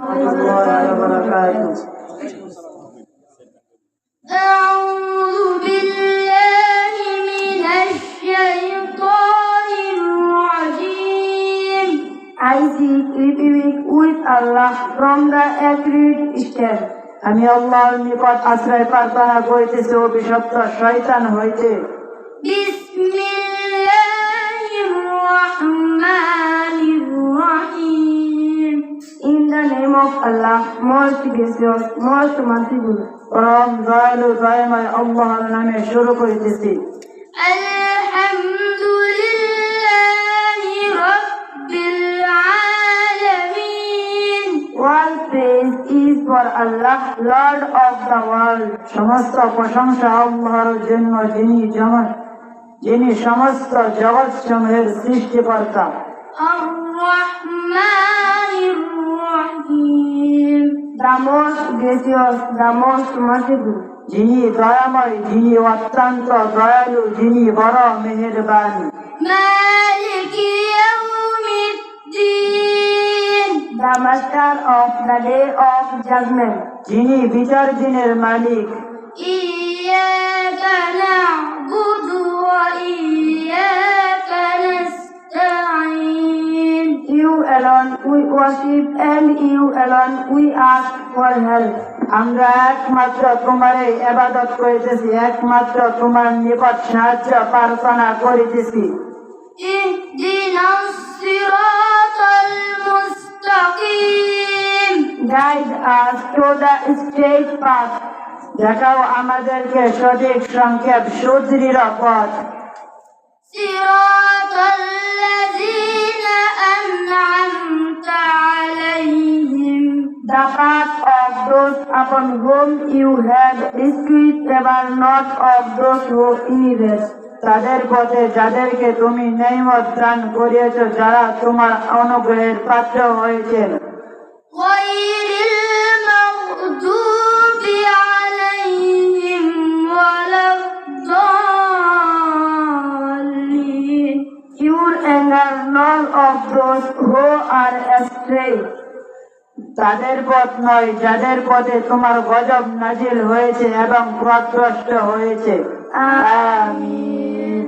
الله وبركاته أعوذ بالله من الشيطان الرجيم I seek refuge with Allah from the agreed step. আমি আল্লাহর নিকট আশ্রয় প্রার্থনা করিতেছি অভিশপ্ত শয়তান হইতে بسم name of Allah, most gracious, most merciful. Ramzan তাইমাই আল্লাহর নামে শুরু করিতেছি আলহামদুলিল্লাহি রাব্বিল আলামিন All praise is for Allah, Lord of the world. সমস্ত প্রশংসা আল্লাহর জন্য যিনি জগৎ যিনি সমস্ত জগৎ সমূহের সৃষ্টিকর্তা আল্লাহ দামোস গ্রেসিয়াস দামোস তোমাকে যিনি দয়াময় যিনি অত্যন্ত দয়ালু যিনি বড় মেহেরবান। The of of the of of judgment. যিনি বিচার দিনের মালিক worship and you alone we ask for help. আমরা একমাত্র তোমার এবাদত করিতেছি একমাত্র তোমার নিকট সাহায্য প্রার্থনা করিতেছি। Guide us to the straight path দেখাও আমাদেরকে সঠিক সংক্ষেপ সুদৃঢ় পথ। সিরাত The path of those upon whom you have dispute ever not of those who evil. তাদের পথে যাদেরকে তুমি নেইমত দান করিয়েছ যারা তোমার অনুগ্রহের পাত্র হয়েছেন Pure and are none of those who are astray. তাদের পথ নয় যাদের পথে তোমার গজব নাজিল হয়েছে এবং পথভ্রষ্ট হয়েছে। আমিন।